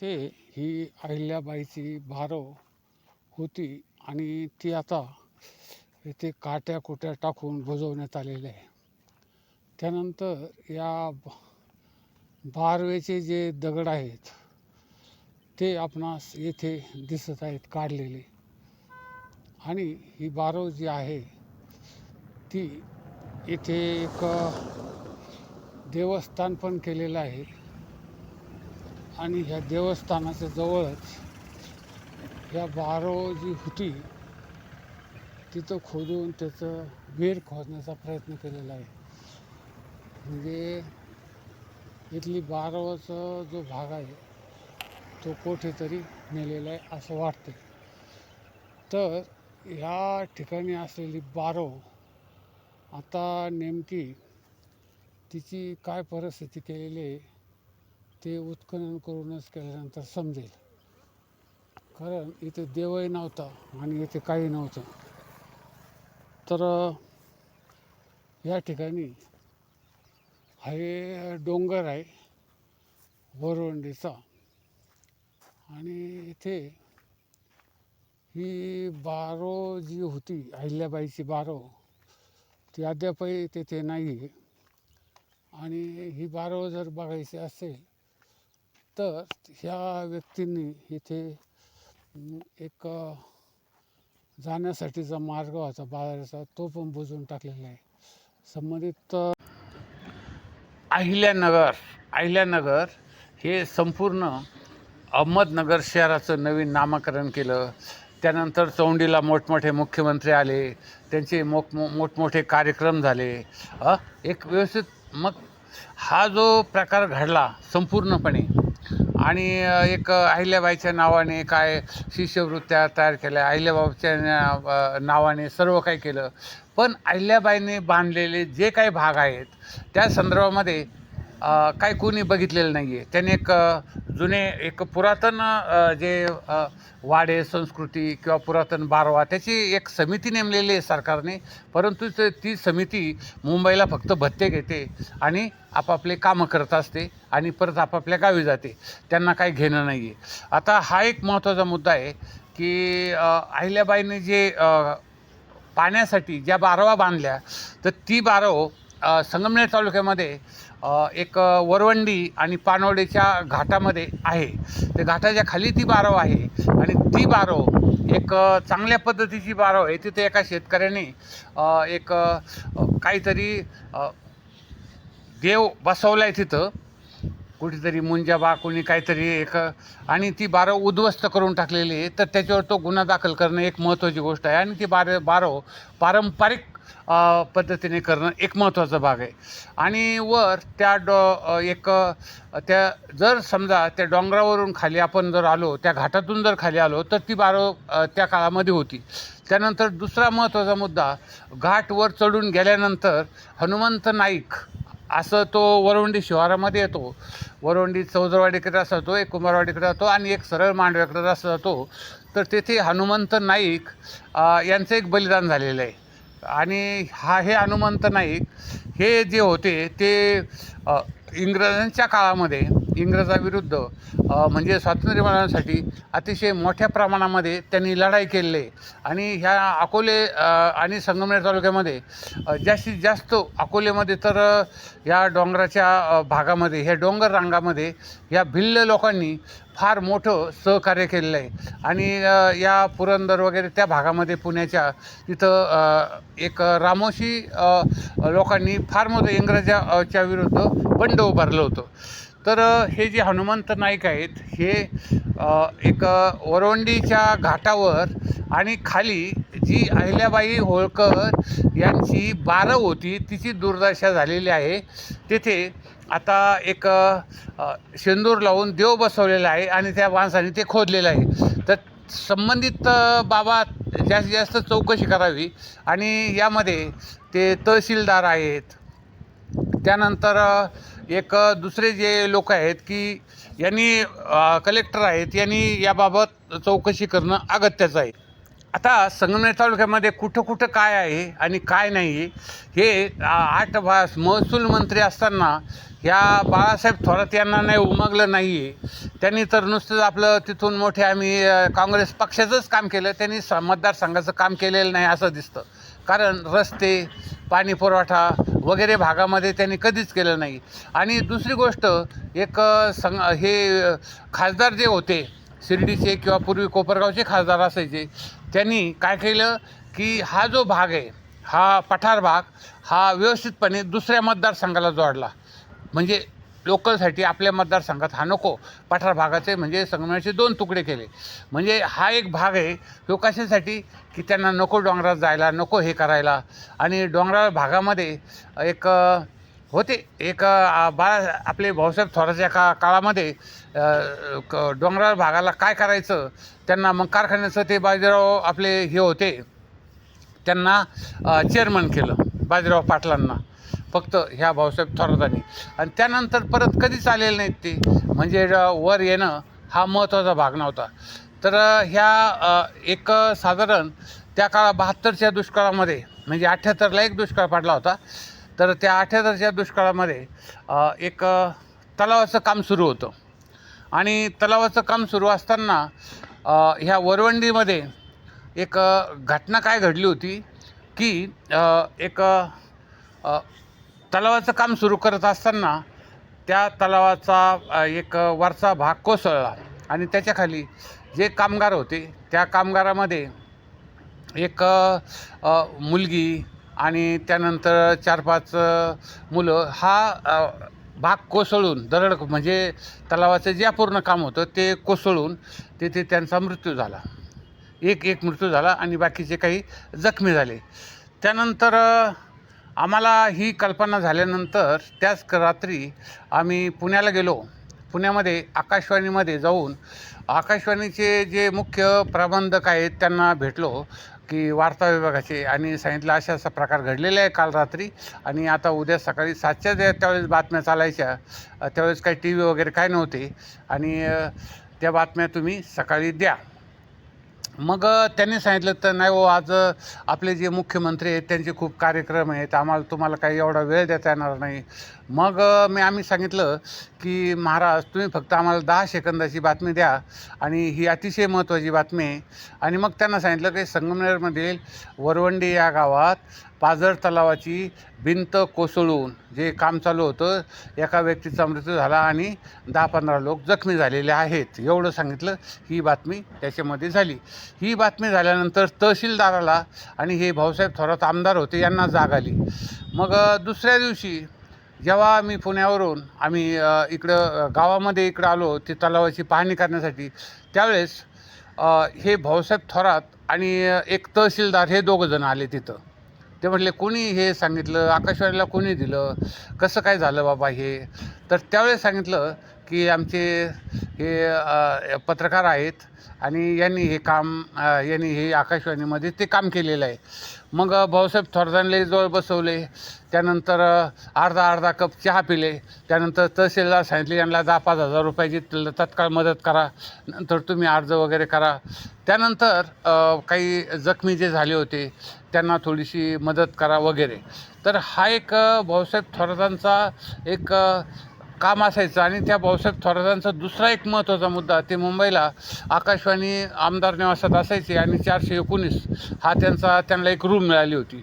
ते ही अहिल्याबाईची बारव होती आणि ती आता इथे काट्या कुट्या टाकून बुजवण्यात आलेली आहे. त्यानंतर या ब- बारवेचे जे दगड आहेत ते आपणास येथे दिसत आहेत काढलेले. आणि ही बारव जी आहे ती इथे एक देवस्थान पण केलेलं आहे. आणि ह्या देवस्थानाच्या जवळच ह्या बारव जी होती तिथं खोदून त्याचं विहीर खोदण्याचा प्रयत्न केलेला आहे. म्हणजे इथली बारवाचा जो भाग आहे तो कुठेतरी नेलेला आहे असं वाटते तर ह्या ठिकाणी असलेली बारव आता नेमकी तिची काय परिस्थिती केलेली आहे ते उत्खनन करूनच केल्यानंतर समजेल. कारण इथे देवही नव्हता आणि इथे काही नव्हतं. तर या ठिकाणी हा हे डोंगर आहे वरवंडीचा. आणि इथे ही बारो जी होती अहिल्याबाईची बारो ती अद्यापही तेथे नाही आहे आणि ही बारो जर बघायची असेल तर ह्या व्यक्तींनी इथे एक जाण्यासाठीचा मार्ग होता बाजाराचा तो पण बुजवून टाकलेला आहे. संबंधित अहिल्यानगर अहिल्यानगर हे संपूर्ण अहमदनगर शहराचं नवीन नामकरण केलं. त्यानंतर चौंडीला मोठमोठे मुख्यमंत्री आले. त्यांचे मोठ मो मोठमोठे कार्यक्रम झाले. एक व्यवस्थित मग हा जो प्रकार घडला संपूर्णपणे आणि एक अहिल्याबाईच्या नावाने काय शिष्यवृत्त्या तयार केल्या अहिल्याबाईच्या नावाने सर्व काही केलं. पण अहिल्याबाईने बांधलेले जे काही भाग आहेत त्या संदर्भामध्ये काय कोणी बघितलेलं नाही आहे त्याने एक जुने एक पुरातन जे वाडे संस्कृती किंवा पुरातन बारवा त्याची एक समिती नेमलेली आहे सरकारने. परंतु ते- ती समिती मुंबईला फक्त भत्ते घेते आणि आपापले कामं करत असते आणि परत आपापल्या गावी जाते. त्यांना काही घेणं नाही आहे आता हा एक महत्त्वाचा मुद्दा आहे की अहिल्याबाईने जे पाण्यासाठी ज्या बारवा बांधल्या तर ती बारव संगमनेर तालुक्यामध्ये एक वरवंडी आणि पानवडेच्या घाटामध्ये आहे. त्या घाटाच्या खाली ती बारव आहे आणि ती बारव एक चांगल्या पद्धतीची बारव आहे. तिथे एका शेतकऱ्याने एक काहीतरी देव बसवला आहे तिथं. कुठेतरी मुंजाबा कोणी काहीतरी एक आणि ती बारव उद्ध्वस्त करून टाकलेली आहे. तर त्याच्यावर तो गुन्हा दाखल करणं एक महत्त्वाची गोष्ट आहे. आणि ती बार बारव पारंपरिक पद्धतीने करणं एक महत्त्वाचा भाग आहे. आणि वर त्या डॉ एक त्या जर समजा त्या डोंगरावरून खाली आपण जर आलो त्या घाटातून जर खाली आलो तर ती बारव त्या काळामध्ये होती. त्यानंतर दुसरा महत्त्वाचा मुद्दा घाटवर चढून गेल्यानंतर हनुमंत नाईक असं तो वरवंडी शिवारामध्ये येतो. वरवंडी चौदरवाडीकडे असा जातो एक कुंभारवाडीकडे जातो आणि एक सरळ मांडव्याकडे असा जातो. तर तेथे हनुमंत नाईक यांचं एक बलिदान झालेलं आहे. आणि हा हे हनुमंत नाईक हे जे होते ते इंग्रजांच्या काळामध्ये इंग्रजाविरुद्ध म्हणजे स्वातंत्र्य मिळवण्यासाठी अतिशय मोठ्या प्रमाणामध्ये त्यांनी लढाई केलेली आहे. आणि ह्या अकोले आणि संगमनेर तालुक्यामध्ये जास्तीत जास्त अकोलेमध्ये तर या डोंगराच्या भागामध्ये ह्या डोंगर रांगामध्ये या भिल्ल लोकांनी फार मोठं सहकार्य केलेलं आहे. आणि या पुरंदर वगैरे त्या भागामध्ये पुण्याच्या तिथं एक रामोशी लोकांनी फार मोठं इंग्रजाच्या विरुद्ध बंड उभारलं होतं. तर हे जे हनुमंत नाईक आहेत हे एक ओरवंडीच्या वरवंडीच्या घाटावर आणि खाली जी अहिल्याबाई होळकर यांची बारव होती तिची दुर्दशा झालेली आहे. तिथे आता एक शेंदूर लावून देव बसवलेला आहे आणि त्या माणसाने ते खोदलेलं आहे. तर संबंधित बाबा जास्तीत जास्त चौकशी करावी आणि यामध्ये ते तहसीलदार आहेत. त्यानंतर एक दुसरे जे लोक आहेत की यांनी कलेक्टर आहेत यांनी याबाबत चौकशी करणं अगत्याचं आहे. आता संगमनेर तालुक्यामध्ये कुठं कुठं काय आहे आणि काय नाही हे आठ भास महसूल मंत्री असताना ह्या बाळासाहेब थोरात यांना नाही उमगलं नाही आहे त्यांनी तर नुसतंच आपलं तिथून मोठे आम्ही काँग्रेस पक्षाचंच काम केलं त्यांनी स मतदारसंघाचं काम केलेलं नाही असं दिसतं. कारण रस्ते पाणी पुरवठा वगैरे भागामध्ये त्यांनी कधीच केलं नाही. आणि दुसरी गोष्ट एक अ, संग हे खासदार जे होते शिर्डीचे किंवा पूर्वी कोपरगावचे खासदार असायचे त्यांनी काय केलं की हा जो भाग आहे हा पठार भाग हा व्यवस्थितपणे दुसऱ्या मतदारसंघाला जोडला. म्हणजे लोकलसाठी आपल्या मतदारसंघात हा नको. पठार भागाचे म्हणजे संगमनेरचे दोन तुकडे केले. म्हणजे हा एक भाग आहे तो कशासाठी? की त्यांना नको डोंगरात जायला नको हे करायला. आणि डोंगराळ भागामध्ये एक होते. एक बाळा आपले भाऊसाहेब थोराच्या का काळामध्ये क- डोंगराळ भागाला काय करायचं? त्यांना मग कारखान्याचं ते बाजीराव आपले हे होते. त्यांना चेअरमन केलं बाजीराव पाटलांना. फक्त ह्या भाऊसाहेब थोरातांनी. आणि त्यानंतर परत कधीच आलेले नाहीत ते. म्हणजे वर येणं हा महत्त्वाचा भाग नव्हता. तर ह्या एक साधारण त्या काळा बहात्तरच्या दुष्काळामध्ये म्हणजे अठ्ठ्याहत्तरला एक दुष्काळ पडला होता. तर त्या अठ्ठ्याहत्तरच्या दुष्काळामध्ये एक तलावाचं काम सुरू होतं. आणि तलावाचं काम सुरू असताना ह्या वरवंडीमध्ये एक घटना काय घडली होती की एक तलावाचं काम सुरू करत असताना त्या तलावाचा एक वरचा भाग कोसळला आणि त्याच्याखाली जे कामगार होते त्या कामगारामध्ये एक मुलगी आणि त्यानंतर चार पाच मुलं हा भाग कोसळून दरड म्हणजे तलावाचं जे पूर्ण काम होतं ते कोसळून तिथे त्यांचा मृत्यू झाला. एक एक मृत्यू झाला आणि बाकीचे काही जखमी झाले. त्यानंतर आम्हाला ही कल्पना झाल्यानंतर त्याच रात्री आम्ही पुण्याला गेलो. पुण्यामध्ये आकाशवाणीमध्ये जाऊन आकाशवाणीचे जे मुख्य प्रबंधक आहेत त्यांना भेटलो की वार्ता विभागाचे आणि सांगितलं अशा असा प्रकार घडलेला आहे काल रात्री आणि आता उद्या सकाळी सातच्या ज्या त्यावेळेस बातम्या चालायच्या त्यावेळेस काही टी व्ही वगैरे काय नव्हते आणि त्या बातम्या तुम्ही सकाळी द्या. मग त्यांनी सांगितलं तर नाही हो आज आपले जे मुख्यमंत्री आहेत त्यांचे खूप कार्यक्रम आहेत आम्हाला तुम्हाला काही एवढा वेळ देता येणार नाही. मग मी आम्ही सांगितलं की महाराज तुम्ही फक्त आम्हाला दहा सेकंदाची बातमी द्या आणि ही अतिशय महत्त्वाची बातमी आहे. आणि मग त्यांना सांगितलं की संगमनेरमधील वरवंडी या गावात पाझर तलावाची भिंत कोसळून जे काम चालू होतं एका व्यक्तीचा मृत्यू झाला आणि दहा पंधरा लोक जखमी झालेले आहेत. एवढं सांगितलं ही बातमी त्याच्यामध्ये झाली. ही बातमी झाल्यानंतर तहसीलदाराला आणि हे भाऊसाहेब थोरात आमदार होते यांना जाग आली. मग दुसऱ्या दिवशी जेव्हा आम्ही पुण्यावरून आम्ही इकडं गावामध्ये इकडं आलो ती तलावाची पाहणी करण्यासाठी त्यावेळेस हे भाऊसाहेब थोरात आणि एक तहसीलदार हे दोघंजण आले तिथं. ते म्हटले कोणी हे सांगितलं? आकाशवाणीला कोणी दिलं? कसं काय झालं बाबा हे? तर त्यावेळेस सांगितलं की आमचे हे पत्रकार आहेत आणि यांनी हे काम यांनी हे आकाशवाणीमध्ये ते काम केलेलं आहे. मग भाऊसाहेब थोरदानले जवळ बसवले त्यानंतर अर्धा अर्धा कप चहा पिले त्यानंतर तहसीलदार सांगितले यांना दहा पाच हजार रुपयाची तत्काळ मदत करा नंतर तुम्ही अर्ज वगैरे करा. त्यानंतर काही जखमी जे झाले होते त्यांना थोडीशी मदत करा वगैरे. तर हा एक भाऊसाहेब थोरातांचा एक काम असायचं आणि त्या भाऊसाहेब थोरातांचा दुसरा एक महत्त्वाचा मुद्दा ते मुंबईला आकाशवाणी आमदार निवासात असायचे आणि चारशे एकोणीस हा त्यांचा त्यांना एक रूम मिळाली होती.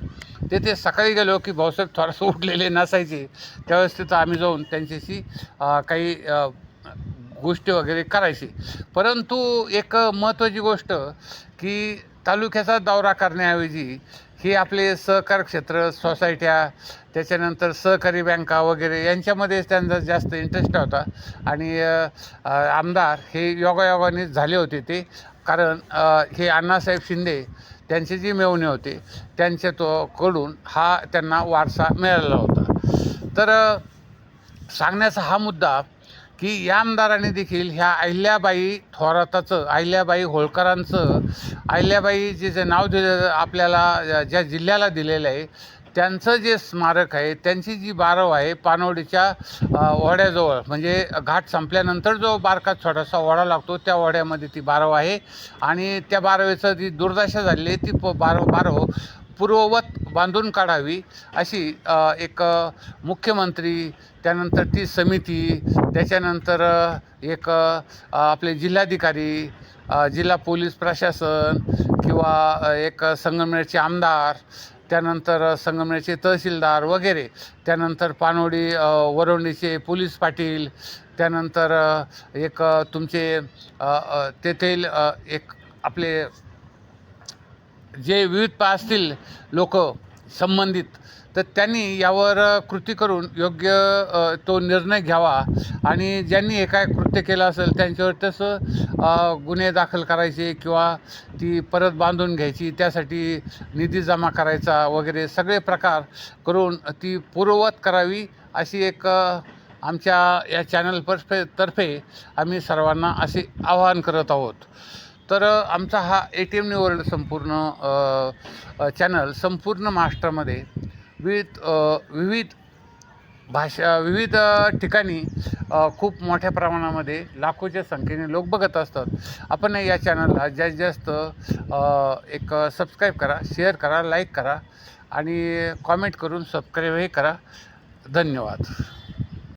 तेथे सकाळी गेलो की भाऊसाहेब थोरात उठलेले नसायचे. त्यावेळेस तिथं आम्ही जाऊन त्यांच्याशी काही गोष्टी वगैरे करायची. परंतु एक महत्त्वाची गोष्ट की तालुक्याचा दौरा करण्याऐवजी हे आपले सहकार क्षेत्र सोसायट्या त्याच्यानंतर सहकारी बँका वगैरे यांच्यामध्ये त्यांचा जास्त इंटरेस्ट होता. आणि आमदार हे योगायोगाने झाले होते ते. कारण हे अण्णासाहेब शिंदे त्यांचे जी मेवणे होते त्यांच्या तो कडून हा त्यांना वारसा मिळालेला होता. तर सांगण्याचा हा मुद्दा की या आमदाराने देखील ह्या अहिल्याबाई थोराताचं अहिल्याबाई होळकरांचं अहिल्याबाई जे जे नाव दिलं आपल्याला ज्या जिल्ह्याला दिलेलं आहे त्यांचं जे स्मारक आहे त्यांची जी बारव आहे पानवडीच्या ओढ्याजवळ म्हणजे घाट संपल्यानंतर जो बारका छोटासा ओढा लागतो त्या ओढ्यामध्ये ती बारव आहे. आणि त्या बारवेचं जी दुर्दशा झालेली आहे ती प बारव बारव पूर्ववत बांधून काढावी अशी एक मुख्यमंत्री त्यानंतर ती समिती त्याच्यानंतर एक आपले जिल्हाधिकारी जिल्हा पोलीस प्रशासन किंवा एक संगमनेरचे आमदार त्यानंतर संगमनेरचे तहसीलदार वगैरे त्यानंतर पानोडी वरवणीचे पोलीस पाटील त्यानंतर एक तुमचे तेथील एक आपले जे विविध पा असतील लोक संबंधित तर त्यांनी यावर कृती करून योग्य तो निर्णय घ्यावा. आणि ज्यांनी हे काय कृत्य केलं असेल त्यांच्यावर तसं गुन्हे दाखल करायचे किंवा ती परत बांधून घ्यायची त्यासाठी निधी जमा करायचा वगैरे सगळे प्रकार करून ती पूर्ववत करावी अशी एक आमच्या या चॅनल पर्फे तर्फे आम्ही सर्वांना असे आवाहन करत आहोत. तर आमचा हा ए टी एम वर्ल्ड संपूर्ण चॅनल संपूर्ण महाराष्ट्रामध्ये विविध विविध भाषा विविध ठिकाणी खूप मोठ्या प्रमाणामध्ये लाखोच्या संख्येने लोक बघत असतात. आपण या चॅनलला जास्तीत जास्त एक सबस्क्राईब करा शेअर करा लाईक करा आणि कॉमेंट करून सबस्क्राईबही करा. धन्यवाद.